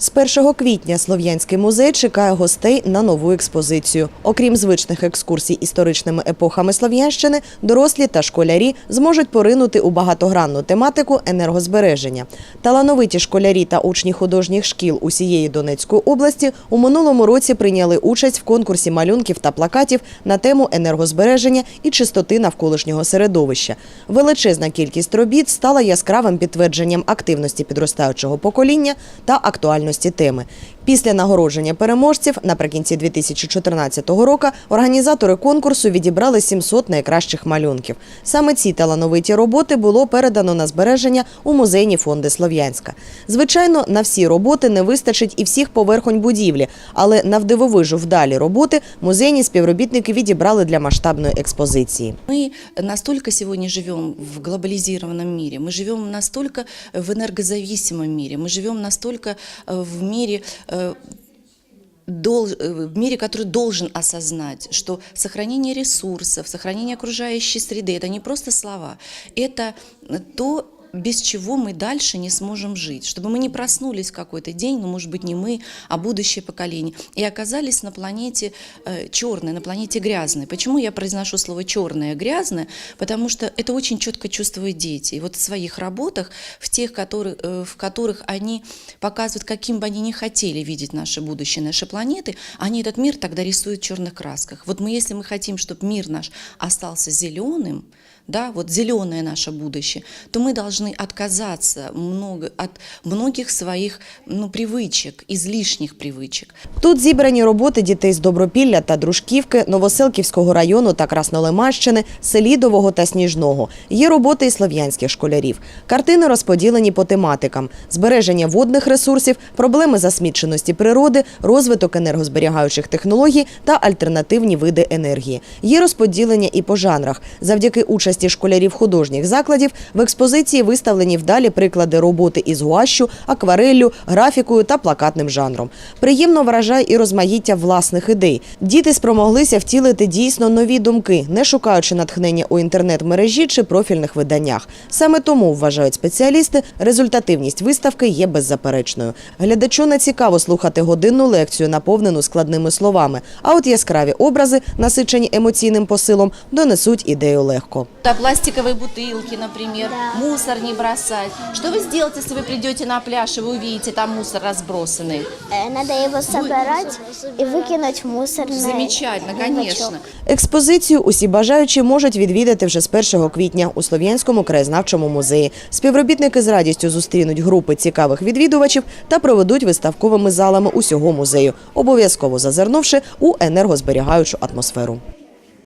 З 1 квітня Слов'янський музей чекає гостей на нову експозицію. Окрім звичних екскурсій історичними епохами Слов'янщини, дорослі та школярі зможуть поринути у багатогранну тематику енергозбереження. Талановиті школярі та учні художніх шкіл усієї Донецької області у минулому році прийняли участь в конкурсі малюнків та плакатів на тему енергозбереження і чистоти навколишнього середовища. Величезна кількість робіт стала яскравим підтвердженням активності підростаючого покоління та актуальності теми. Після нагородження переможців наприкінці 2014 року організатори конкурсу відібрали 700 найкращих малюнків. Саме ці талановиті роботи було передано на збереження у музейні фонди Слов'янська. Звичайно, на всі роботи не вистачить і всіх поверхонь будівлі, але навдивовижу вдалі роботи музейні співробітники відібрали для масштабної експозиції. Мы настолько сегодня живем в глобализированном мире, мы живем настолько в энергозависимом мире, мы живем настолько э, в мире э, дол- э, в мире, который должен осознать, что сохранение ресурсов, сохранение окружающей среды – это не просто слова, это то, без чего мы дальше не сможем жить. Чтобы мы не проснулись какой-то день, ну, может быть, не мы, а будущее поколение, и оказались на планете э, черной, на планете грязной. Почему я произношу слово черное, грязное? Потому что это очень четко чувствуют дети. И вот в своих работах, в тех, которые, э, в которых они показывают, каким бы они ни хотели видеть наше будущее, наши планеты, они этот мир тогда рисуют в черных красках. Вот мы, если мы хотим, чтобы мир наш остался зеленым, да, вот зеленое наше будущее, то мы должны отказаться много, от многих своих ну, привычек, излишних привычек. Тут зібрані роботи дітей з Добропілля та Дружківки, Новоселківського району та Краснолимащини, Селідового та Сніжного. Є роботи і слов'янських школярів. Картини розподілені по тематикам: збереження водних ресурсів, проблеми засміченості природи, розвиток енергозберігаючих технологій та альтернативні види енергії. Є розподілення і по жанрах. Завдяки участі школярів художніх закладів в експозиції виставлені вдалі приклади роботи із гуашю, аквареллю, графікою та плакатним жанром. Приємно вражає і розмаїття власних ідей. Діти спромоглися втілити дійсно нові думки, не шукаючи натхнення у інтернет-мережі чи профільних виданнях. Саме тому вважають спеціалісти, результативність виставки є беззаперечною. Глядачу не цікаво слухати годинну лекцію, наповнену складними словами. А от яскраві образи, насичені емоційним посилом, донесуть ідею легко. А пластиковые бутылки, например, мусор не бросать. Что вы сделаете, если вы придете на пляж и вы увидите там мусор разбросанный? Э, Надо его собирать и выкинуть в мусорное. Замечательно, конечно. Експозицію усі бажаючі можуть відвідати вже з 1 квітня у Слов'янському краєзнавчому музеї. Співробітники з радістю зустрінуть групи цікавих відвідувачів та проведуть виставковими залами усього музею, обов'язково зазирнувши у енергозберігаючу атмосферу.